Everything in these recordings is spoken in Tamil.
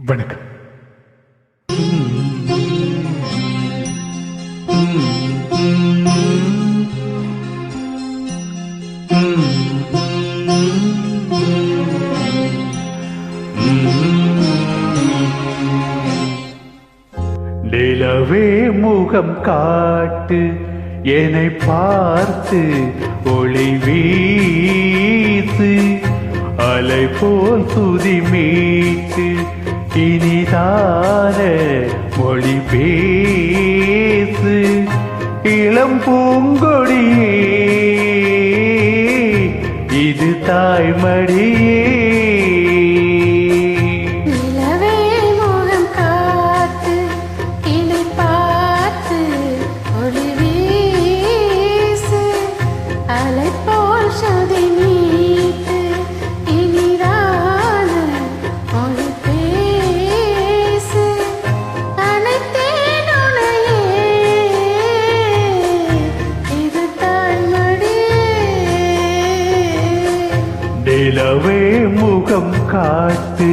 வணக்கம். நிலவே முகம் காட்டு என்னை பார்த்து ஒளி வீசு அலை போல் துதி மீட்டு இனிதான மொழி பேசு. இளம் பூங்கொடியே இது தாய்மடியே. நிலவே முகம் காட்டு.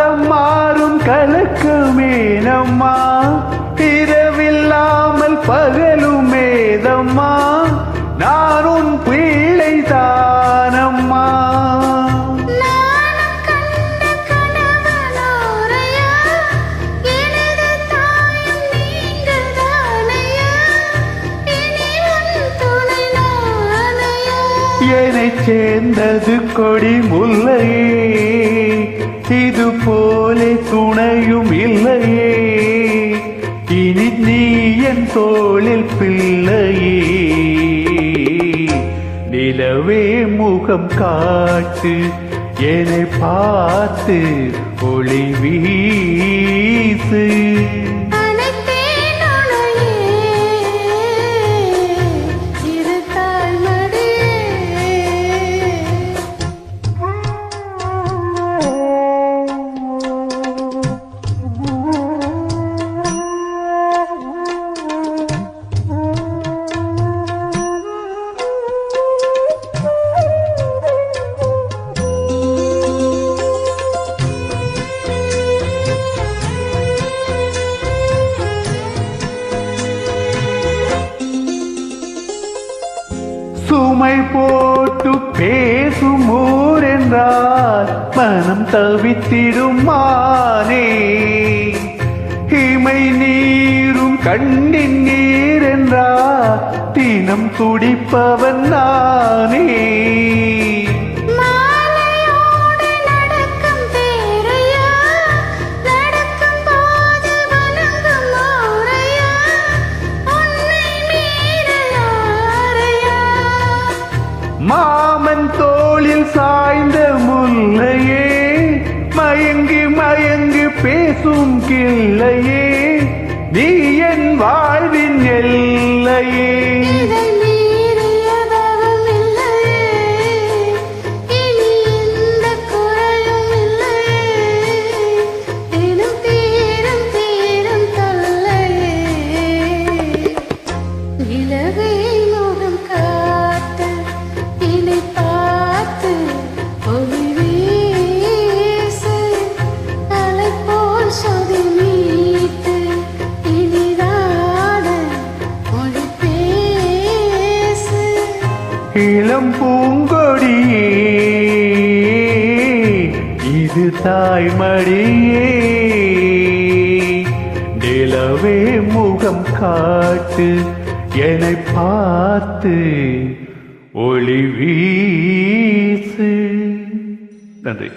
காலம் மாறும் கலக்கமேனம்மா இரவில்லாமல் பகலும் மேதம்மா நான் உன் பிள்ளை தானம்மா. என்னை சேர்ந்தது கொடி முல்லையே. இது துணையும் இல்லையே. இனி நீ என் தோளில் பிள்ளையே. நிலவே முகம் காட்டு என்னை பார்த்து ஒளி வீசு. பேசும் ஊர் என்றால் மனம் தவித்திடும் மானே. இமை நீரும் கண்ணின் நீர் என்றால் தினம் துடிப்பவன் நானே. மாமன் தோளில் சாய்ந்த முல்லையே மயங்கி மயங்கி பேசும் கிள்ளையே நீ என் வாழ்வின் எல்லையே. இளம் பூங்கொடி. இது தாய்மடியே. நிலவே முகம் காட்டு என்னை பார்த்து ஒளி வீசு. நன்றி.